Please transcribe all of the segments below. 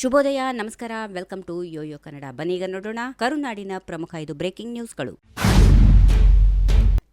ಶುಭೋದಯ, ನಮಸ್ಕಾರ. Welcome to YoYo Kannada ಬನೀಗ ನೋಡೋಣ ಕರುನಾಡಿನ ಪ್ರಮುಖ ಐದು ಬ್ರೇಕಿಂಗ್ ನ್ಯೂಸ್ಗಳು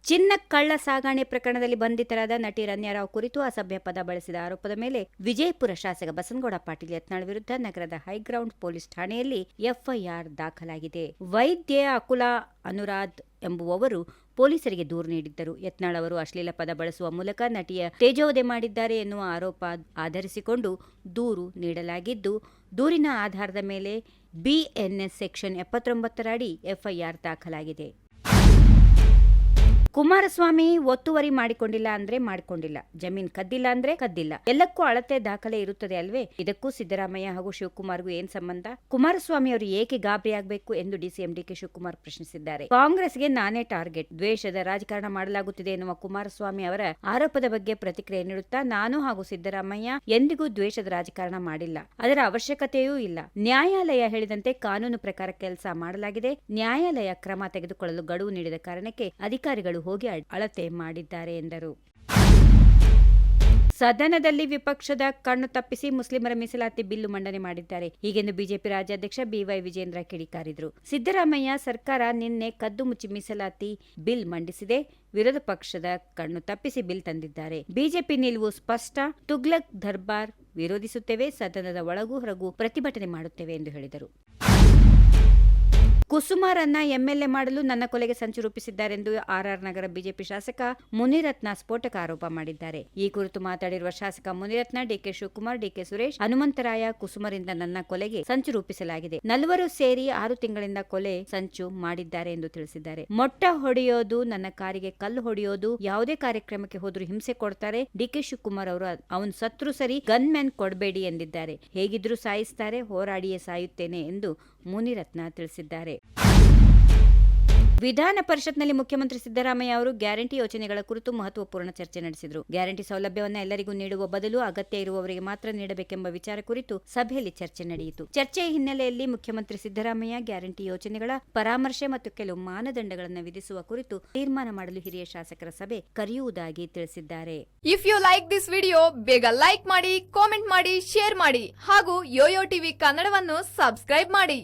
ಚಿನ್ನ ಕಳ್ಳ ಸಾಗಾಣೆ ಪ್ರಕರಣದಲ್ಲಿ ಬಂಧಿತರಾದ ನಟಿ ರನ್ಯಾರಾವ್ ಕುರಿತು ಅಸಭ್ಯ ಪದ ಬಳಸಿದ ಆರೋಪದ ಮೇಲೆ ವಿಜಯಪುರ ಶಾಸಕ ಬಸನಗೌಡ ಪಾಟೀಲ್ ಯತ್ನಾಳ್ ವಿರುದ್ಧ ನಗರದ ಹೈಗ್ರೌಂಡ್ ಪೊಲೀಸ್ ಠಾಣೆಯಲ್ಲಿ ಎಫ್ಐಆರ್ ದಾಖಲಾಗಿದೆ. ವೈದ್ಯ ಅಕುಲ ಅನುರಾಧ್ ಎಂಬುವವರು ಪೊಲೀಸರಿಗೆ ದೂರು ನೀಡಿದ್ದರು. ಯತ್ನಾಳ್ ಅವರು ಅಶ್ಲೀಲ ಪದ ಬಳಸುವ ಮೂಲಕ ನಟಿಯ ತೇಜೋವಧೆ ಮಾಡಿದ್ದಾರೆ ಎನ್ನುವ ಆರೋಪ ಆಧರಿಸಿಕೊಂಡು ದೂರು ನೀಡಲಾಗಿದ್ದು, ದೂರಿನ ಆಧಾರದ ಮೇಲೆ ಬಿಎನ್ಎಸ್ ಸೆಕ್ಷನ್ ಎಪ್ಪತ್ತೊಂಬತ್ತರಡಿ ಎಫ್ಐಆರ್ ದಾಖಲಾಗಿದೆ. ಕುಮಾರಸ್ವಾಮಿ ಒತ್ತುವರಿ ಮಾಡಿಕೊಂಡಿಲ್ಲ ಅಂದ್ರೆ ಮಾಡಿಕೊಂಡಿಲ್ಲ. ಜಮೀನ್ ಕದ್ದಿಲ್ಲ ಅಂದ್ರೆ ಕದ್ದಿಲ್ಲ. ಎಲ್ಲಕ್ಕೂ ಅಳತೆ ದಾಖಲೆ ಇರುತ್ತದೆ ಅಲ್ವೇ? ಇದಕ್ಕೂ ಸಿದ್ದರಾಮಯ್ಯ ಹಾಗೂ ಶಿವಕುಮಾರ್ಗೂ ಏನ್ ಸಂಬಂಧ? ಕುಮಾರಸ್ವಾಮಿ ಅವರು ಏಕೆ ಗಾಬರಿ ಆಗಬೇಕು ಎಂದು ಡಿಸಿಎಂ ಡಿಕೆ ಶಿವಕುಮಾರ್ ಪ್ರಶ್ನಿಸಿದ್ದಾರೆ. ಕಾಂಗ್ರೆಸ್ಗೆ ನಾನೇ ಟಾರ್ಗೆಟ್. ದ್ವೇಷದ ರಾಜಕಾರಣ ಮಾಡಲಾಗುತ್ತಿದೆ ಎನ್ನುವ ಕುಮಾರಸ್ವಾಮಿ ಅವರ ಆರೋಪದ ಬಗ್ಗೆ ಪ್ರತಿಕ್ರಿಯೆ ನೀಡುತ್ತಾ ನಾನು ಹಾಗೂ ಸಿದ್ದರಾಮಯ್ಯ ಎಂದಿಗೂ ದ್ವೇಷದ ರಾಜಕಾರಣ ಮಾಡಿಲ್ಲ. ಅದರ ಅವಶ್ಯಕತೆಯೂ ಇಲ್ಲ. ನ್ಯಾಯಾಲಯ ಹೇಳಿದಂತೆ ಕಾನೂನು ಪ್ರಕಾರ ಕೆಲಸ ಮಾಡಲಾಗಿದೆ. ನ್ಯಾಯಾಲಯ ಕ್ರಮ ತೆಗೆದುಕೊಳ್ಳಲು ಗಡುವು ನೀಡಿದ ಕಾರಣಕ್ಕೆ ಅಧಿಕಾರಿಗಳು ಹೋಗಿ ಅಳ್- ಅಳತೆ ಮಾಡಿದ್ದಾರೆ ಎಂದರು. ಸದನದಲ್ಲಿ ವಿಪಕ್ಷದ ಕಣ್ಣು ತಪ್ಪಿಸಿ ಮುಸ್ಲಿಮರ ಮೀಸಲಾತಿ ಬಿಲ್ಲು ಮಂಡನೆ ಮಾಡಿದ್ದಾರೆ. ಹೀಗೆಂದು ಬಿಜೆಪಿ ರಾಜ್ಯಾಧ್ಯಕ್ಷ ಬಿವೈ ವಿಜೇಂದ್ರ ಕಿಡಿಕಾರಿದರು. ಸಿದ್ದರಾಮಯ್ಯ ಸರ್ಕಾರ ನಿನ್ನೆ ಕದ್ದು ಮುಚ್ಚಿ ಮೀಸಲಾತಿ ಬಿಲ್ ಮಂಡಿಸಿದೆ. ವಿರೋಧ ಪಕ್ಷದ ಕಣ್ಣು ತಪ್ಪಿಸಿ ಬಿಲ್ ತಂದಿದ್ದಾರೆ. ಬಿಜೆಪಿ ನಿಲುವು ಸ್ಪಷ್ಟ. ತುಗ್ಲಕ್ ದರ್ಬಾರ್ ವಿರೋಧಿಸುತ್ತೇವೆ. ಸದನದ ಒಳಗೂ ಹೊರಗೂ ಪ್ರತಿಭಟನೆ ಮಾಡುತ್ತೇವೆ ಎಂದು ಹೇಳಿದರು. ಕುಸುಮಾರನ್ನ ಎಂಎಲ್ಎ ಮಾಡಲು ನನ್ನ ಕೊಲೆಗೆ ಸಂಚು ರೂಪಿಸಿದ್ದಾರೆಂದು ಆರ್ಆರ್ ನಗರ ಬಿಜೆಪಿ ಶಾಸಕ ಮುನಿರತ್ನ ಸ್ಫೋಟಕ ಆರೋಪ ಮಾಡಿದ್ದಾರೆ. ಈ ಕುರಿತು ಮಾತಾಡಿರುವ ಶಾಸಕ ಮುನಿರತ್ನ ಡಿಕೆ ಶಿವಕುಮಾರ್ ಡಿಕೆ ಸುರೇಶ್, ಹನುಮಂತರಾಯ ಕುಸುಮರಿಂದ ನನ್ನ ಕೊಲೆಗೆ ಸಂಚು ರೂಪಿಸಲಾಗಿದೆ. ನಲ್ವರು ಸೇರಿ ಆರು ತಿಂಗಳಿಂದ ಕೊಲೆ ಸಂಚು ಮಾಡಿದ್ದಾರೆ ಎಂದು ತಿಳಿಸಿದ್ದಾರೆ. ಮೊಟ್ಟ ಹೊಡೆಯೋದು, ನನ್ನ ಕಾರಿಗೆ ಕಲ್ಲು ಹೊಡೆಯೋದು, ಯಾವುದೇ ಕಾರ್ಯಕ್ರಮಕ್ಕೆ ಹೋದರೂ ಹಿಂಸೆ ಕೊಡ್ತಾರೆ ಡಿಕೆ ಶಿವಕುಮಾರ್ ಅವರು. ಅವನು ಸತ್ರು ಸರಿ ಗನ್ ಕೊಡಬೇಡಿ ಎಂದಿದ್ದಾರೆ. ಹೇಗಿದ್ರೂ ಸಾಯಿಸ್ತಾರೆ, ಹೋರಾಡಿಯೇ ಸಾಯುತ್ತೇನೆ ಎಂದು ಮುನಿರತ್ನ ತಿಳಿಸಿದ್ದಾರೆ. ವಿಧಾನ ಪರಿಷತ್ನಲ್ಲಿ ಮುಖ್ಯಮಂತ್ರಿ ಸಿದ್ದರಾಮಯ್ಯ ಅವರು ಗ್ಯಾರಂಟಿ ಯೋಜನೆಗಳ ಕುರಿತು ಮಹತ್ವಪೂರ್ಣ ಚರ್ಚೆ ನಡೆಸಿದರು. ಗ್ಯಾರಂಟಿ ಸೌಲಭ್ಯವನ್ನು ಎಲ್ಲರಿಗೂ ನೀಡುವ ಬದಲು ಅಗತ್ಯ ಇರುವವರಿಗೆ ಮಾತ್ರ ನೀಡಬೇಕೆಂಬ ವಿಚಾರ ಕುರಿತು ಸಭೆಯಲ್ಲಿ ಚರ್ಚೆ ನಡೆಯಿತು. ಚರ್ಚೆಯ ಹಿನ್ನೆಲೆಯಲ್ಲಿ ಮುಖ್ಯಮಂತ್ರಿ ಸಿದ್ದರಾಮಯ್ಯ ಗ್ಯಾರಂಟಿ ಯೋಜನೆಗಳ ಪರಾಮರ್ಶೆ ಮತ್ತು ಕೆಲವು ಮಾನದಂಡಗಳನ್ನು ವಿಧಿಸುವ ಕುರಿತು ತೀರ್ಮಾನ ಮಾಡಲು ಹಿರಿಯ ಶಾಸಕರ ಸಭೆ ಕರೆಯುವುದಾಗಿ ತಿಳಿಸಿದ್ದಾರೆ. If you like this video ಬೇಗ ಲೈಕ್ ಮಾಡಿ ಕಾಮೆಂಟ್ ಮಾಡಿ ಶೇರ್ ಮಾಡಿ ಹಾಗೂ ಯೋಯೋ ಟಿವಿ ಕನ್ನಡವನ್ನು ಸಬ್ಸ್ಕ್ರೈಬ್ ಮಾಡಿ.